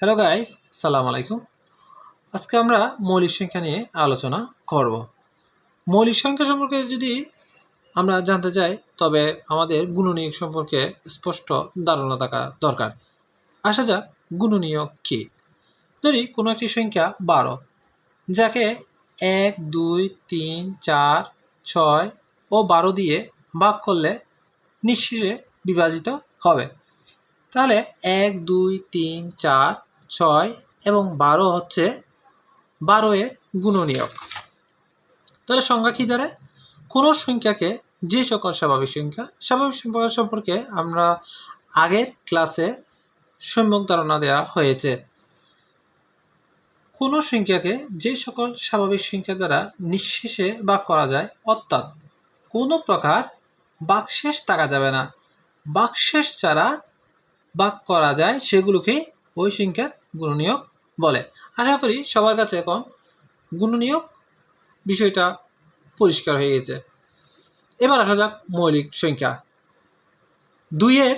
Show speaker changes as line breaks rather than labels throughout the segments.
Hello guys সালাম আলাইকুম আজকে আমরা মৌলিক সংখ্যা নিয়ে আলোচনা করব। মৌলিক সংখ্যা সম্পর্কে যদি আমরা জানতে চাই, তবে আমাদের গুণনীয়ক সম্পর্কে স্পষ্ট ধারণা থাকা দরকার। আসা যাক, গুণনীয়ক কী? ধরি, কোনো একটি সংখ্যা বারো, যাকে এক, দুই, তিন, চার, ছয় ও বারো দিয়ে ভাগ করলে নিঃশেষে বিভাজিত হবে। তাহলে এক, দুই, তিন, চার ছয় এবং বারো হচ্ছে বারো এর গুণনীয়ক। তাহলে সংখ্যা কী ধরে কোনো সংখ্যাকে যে সকল স্বাভাবিক সংখ্যা স্বাভাবিক সংখ্যা সম্পর্কে আমরা আগের ক্লাসে সম্যক ধারণা দেওয়া হয়েছে। কোনো সংখ্যাকে যে সকল স্বাভাবিক সংখ্যা দ্বারা নিঃশেষে ভাগ করা যায়, অর্থাৎ কোনো প্রকার বাকশেষ থাকা যাবে না। বাকশেষ ছাড়া ভাগ করা যায় সেগুলোকে ওই সংখ্যার গুণনীয়ক বলে। আশা করি সবার কাছে এখন গুণনীয়ক বিষয়টা পরিষ্কার হয়ে গেছে। এবার আসা যাক মৌলিক সংখ্যা। দুইয়ের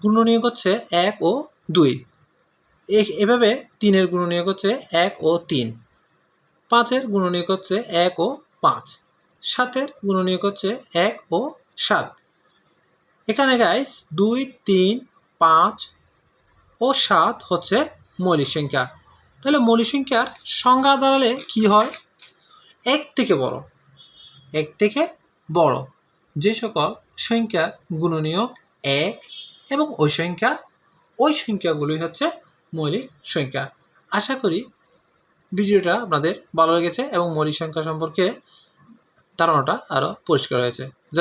গুণনীয়ক হচ্ছে এক ও দুই। এভাবে তিনের গুণনীয়ক হচ্ছে এক ও তিন। পাঁচের গুণনীয়ক হচ্ছে এক ও পাঁচ। সাতের গুণনীয়ক হচ্ছে এক ও সাত। এখানে গাইস দুই, তিন, পাঁচ ও সাত হচ্ছে মৌলিক সংখ্যা। তাহলে মৌলিক সংখ্যার সংজ্ঞা দাঁড়ালে কি হয়? এক থেকে বড়। এক থেকে বড়। যে সকল সংখ্যা গুণনীয়ক এক এবং ওই সংখ্যা, ওই সংখ্যাগুলি হচ্ছে মৌলিক সংখ্যা। আশা করি ভিডিওটা আপনাদের ভালো লেগেছে এবং মৌলিক সংখ্যা সম্পর্কে ধারণাটা আরও পরিষ্কার হয়েছে।